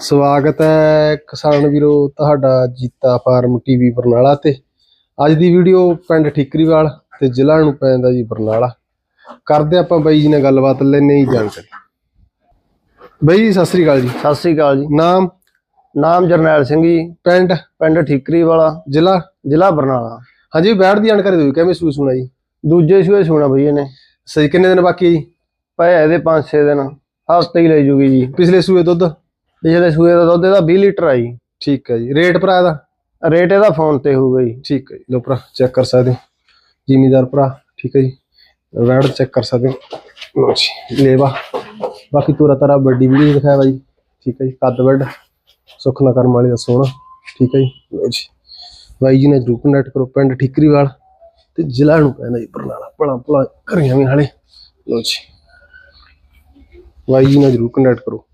ਸਵਾਗਤ ਹੈ ਕਿਸਾਨ ਵੀਰੋ ਤੁਹਾਡਾ ਜੀਤਾ ਫਾਰਮ ਟੀਵੀ ਬਰਨਾਲਾ ਤੇ। ਅੱਜ ਦੀ ਵੀਡੀਓ ਪਿੰਡ ਠਿਕਰੀਵਾਲ ਤੇ ਜ਼ਿਲ੍ਹਾ ਨੂੰ ਪੈਂਦਾ ਜੀ ਬਰਨਾਲਾ। ਕਰਦੇ ਆਪਾਂ ਬਾਈ ਜੀ ਨਾਲ ਗੱਲਬਾਤ ਲੈਣੇ ਹੀ ਜਾਣਕਾਰੀ। ਬਾਈ ਜੀ ਸਤਿ ਸ੍ਰੀ ਅਕਾਲ ਜੀ। ਸਤਿ ਸ੍ਰੀ ਅਕਾਲ ਜੀ। ਨਾਮ? ਨਾਮ ਜਰਨੈਲ ਸਿੰਘ ਜੀ। ਪਿੰਡ? ਪਿੰਡ ਠੀਕਰੀ ਵਾਲਾ ਜ਼ਿਲ੍ਹਾ? ਜ਼ਿਲ੍ਹਾ ਬਰਨਾਲਾ। ਹਾਂਜੀ ਬੈਠ ਦੀ ਜਾਣਕਾਰੀ ਦਿਓ ਕਿਵੇਂ ਸੂਈ ਸੁਣਾ ਜੀ? ਦੂਜੇ ਸੂਏ ਸੁਣਾ ਬਈ ਇਹਨੇ। ਸਹੀ ਕਿੰਨੇ ਦਿਨ ਬਾਕੀ ਜੀ? ਪਏ ਇਹਦੇ 5-6 ਦਿਨ। ਹਫ਼ਤੇ ਹੀ ਲੈ ਜੂਗੀ ਜੀ। ਪਿਛਲੇ ਸੂਏ ਦੁੱਧ? ਪਿਛਲੇ ਸੂਏ ਦਾ ਦੁੱਧ ਇਹਦਾ 20 ਲੀਟਰ ਆ ਜੀ। ਠੀਕ ਹੈ ਜੀ। ਰੇਟ ਭਰਾ ਇਹਦਾ? ਰੇਟ ਇਹਦਾ ਫੋਨ ਤੇ ਹੋਊਗਾ ਜੀ। ਠੀਕ ਹੈ ਜੀ। ਲੋ ਭਰਾ ਚੈੱਕ ਕਰ ਸਕਦੇ ਹੋ। ਜ਼ਿਮੀਦਾਰ ਭਰਾ ਠੀਕ ਹੈ ਜੀ। ਵੈੜ ਚੈੱਕ ਕਰ ਸਕਦੇ ਹੋ। ਲਓ ਜੀ ਲੇਵਾ। ਬਾਕੀ ਤੋਰਾ ਤਾਰਾ ਵੱਡੀ ਵੀਡੀਓ ਦਿਖਾਇਆ ਬਾਈ ਠੀਕ ਹੈ ਜੀ ਕੱਦ ਵੱਡ ਸੁੱਖ ਨਾ ਕਰਮ ਵਾਲੀ ਦਾ ਸੋਹਣਾ। ਠੀਕ ਹੈ ਜੀ ਲਓ ਜੀ। ਬਾਈ ਜੀ ਨੇ ਜਰੂਰ ਕੰਟੈਕਟ ਕਰੋ ਪਿੰਡ ਠਿਕਰੀਵਾਲ ਤੇ ਜ਼ਿਲ੍ਹਾ ਨੂੰ ਪੈਂਦਾ ਜੀ ਬਰਨਾਲਾ। ਭਲਾ ਭਲਾ ਘਰੀਆਂ ਵੀ ਹਾਲੇ ਲਓ ਜੀ। ਬਾਈ ਜੀ ਨਾਲ ਜਰੂਰ ਕੰਟੈਕਟ ਕਰੋ।